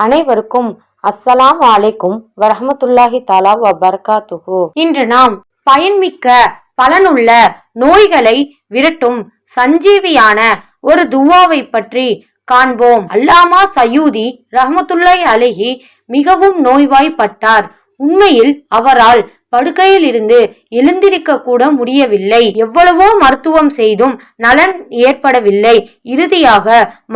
அனைவருக்கும் அஸ்ஸலாம் அலைக்கும் வரஹமத்துல்லாஹி தாலா வபர்காத்துஹு. இன்று நாம் பயன்மிக்க பலனுள்ள நோய்களை விரட்டும் சஞ்சீவியான ஒரு துவாவை பற்றி காண்போம். அல்லாமா சயூதி ரஹமத்துல்லாய் அலைஹி மிகவும் நோய்வாய்ப்பட்டார். உண்மையில் அவரால் படுக்கையில் இருந்து எழுந்திருக்க கூட முடியவில்லை. எவ்வளவோ மருத்துவம் செய்தும் நலன் ஏற்படவில்லை. இறுதியாக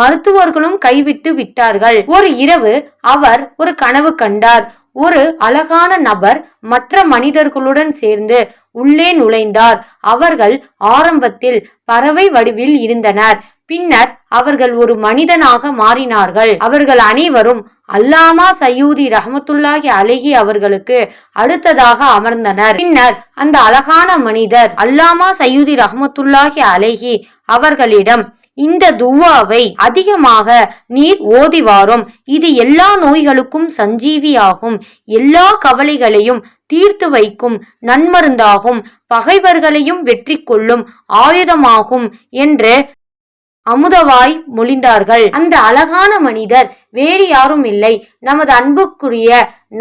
மருத்துவர்களும் கைவிட்டு விட்டார்கள். ஒரு இரவு அவர் ஒரு கனவு கண்டார். ஒரு அழகான நபர் மற்ற மனிதர்களுடன் சேர்ந்து உள்ளே நுழைந்தார். அவர்கள் ஆரம்பத்தில் பறவை வடிவில் இருந்தனர். பின்னர் அவர்கள் ஒரு மனிதனாக மாறினார்கள். அவர்கள் அனைவரும் அல்லாமா சயூதி ரஹமத்துல்லாஹி அழகி அவர்களுக்கு அடுத்ததாக அமர்ந்தனர். பின்னர் அந்த அழகான மனிதர் அல்லாமா சயூதி ரஹமத்துல்லாஹி அழகி அவர்களிடம் இந்த துவாவை அதிகமாக நீர் ஓதி வாரும். இது எல்லா நோய்களுக்கும் சஞ்சீவியாகும். எல்லா கவலைகளையும் தீர்த்து வைக்கும் நன்மருந்தாகும். பகைவர்களையும் வெற்றி கொள்ளும் ஆயுதமாகும் என்று அமுதவாய் மொழிந்தார்கள். அந்த அழகான மனிதர் வேறு யாரும் இல்லை. நமது அன்புக்குரிய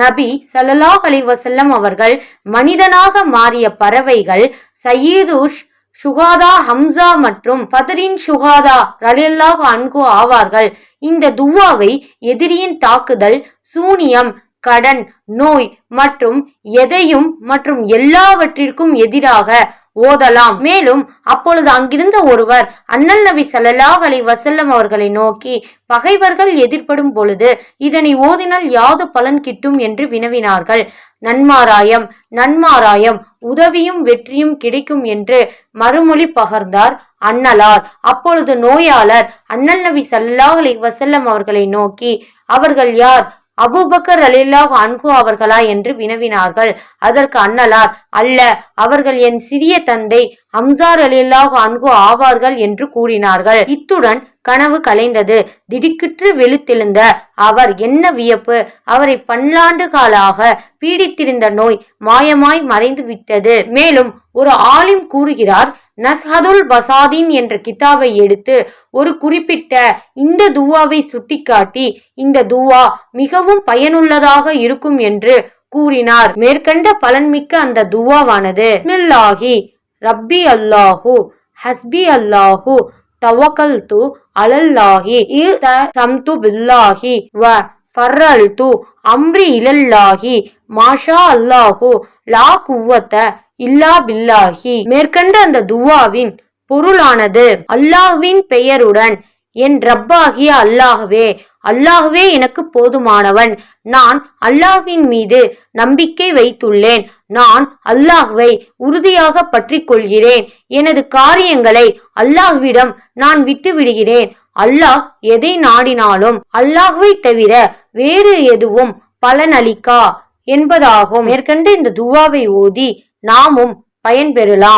நபி சல்லாஹ் அலிவசல்லம் அவர்கள் மனிதனாக மாறிய பறவைகள் சயீதுஷ் சுகாதா ஹம்சா மற்றும் ஃபதரின் சுகாதா ரலியல்லாஹ் அன்கு ஆவார்கள். இந்த துவாவை எதிரியின் தாக்குதல் சூனியம் கடன் நோய் மற்றும் எதையும் மற்றும் எல்லாவற்றிற்கும் எதிராக ஓதலாம். மேலும் அப்பொழுது அங்கிருந்த ஒருவர் அண்ணல் நபி சல்லாஹ் அலி வசல்லம் அவர்களை நோக்கி பகைவர்கள் எதிர்ப்படும் பொழுது இதனை ஓதினால் யாது பலன் கிட்டும்? என்று வினவினார்கள். நன்மாராயம் நன்மாராயம் உதவியும் வெற்றியும் கிடைக்கும் என்று மறுமொழி பகர்ந்தார் அண்ணலார். அப்பொழுது நோயாளர் அண்ணல் நபி சல்லாஹ் அலி வசல்லம் அவர்களை நோக்கி அவர்கள் யார்? அபூபக்கர் அலில்லாஹ் அன்கு அவர்களா என்று வினவினார்கள். அதற்கு அண்ணலார் அல்ல அவர்கள் என் சிறிய தந்தை அம்சார் அலில்லாஹ் அன்கு ஆவார்கள் என்று கூறினார்கள். இத்துடன் கனவு கலைந்தது. திடுக்கிற்று வெளுத்தெழுந்த அவர் என்ன வியப்பு? அவரை பல்லாண்டு காலாக பீடித்திருந்த நோய் மாயமாய் மறைந்து விட்டது மேலும் ஒரு ஆலிம் கூறுகிறார் நஸ்ஹதுல் பசாதீன் என்ற கிதாபை எடுத்து ஒரு குறிப்பிட்ட இந்த துவாவை சுட்டிக்காட்டி இந்த துவா மிகவும் பயனுள்ளதாக இருக்கும் என்று கூறினார். மேற்கண்ட பலன்மிக்க அந்த துவாவானது ரப்பி அல்லாஹு ஹஸ்பி அல்லாஹு தவக்கல் து அலல்லாஹி சம்து பில்லாஹி வ ஃபர்ரல்து அம்ரி இலல்லாஹி மாஷா அல்லாஹு லா குவத்த இல்லா பில்லாஹி. மேற்கண்ட அந்த துவாவின் பொருளானது அல்லாஹ்வின் பெயருடன் என் ரப்பாகிய அல்லாஹ்வே அல்லாஹ்வே எனக்கு போதுமானவன். நான் அல்லாஹ்வின் மீது நம்பிக்கை வைத்துள்ளேன். நான் அல்லாஹ்வை உறுதியாக பற்றி கொள்கிறேன் எனது காரியங்களை அல்லாஹ்விடம் நான் விட்டு விடுகிறேன் அல்லாஹ் எதை நாடினாலும் அல்லாஹ்வை தவிர வேறு எதுவும் பலனளிக்கா? என்பதாகும். மேற்கண்டு இந்த துவாவை ஓதி நாமும் பயன்பெறலாம்.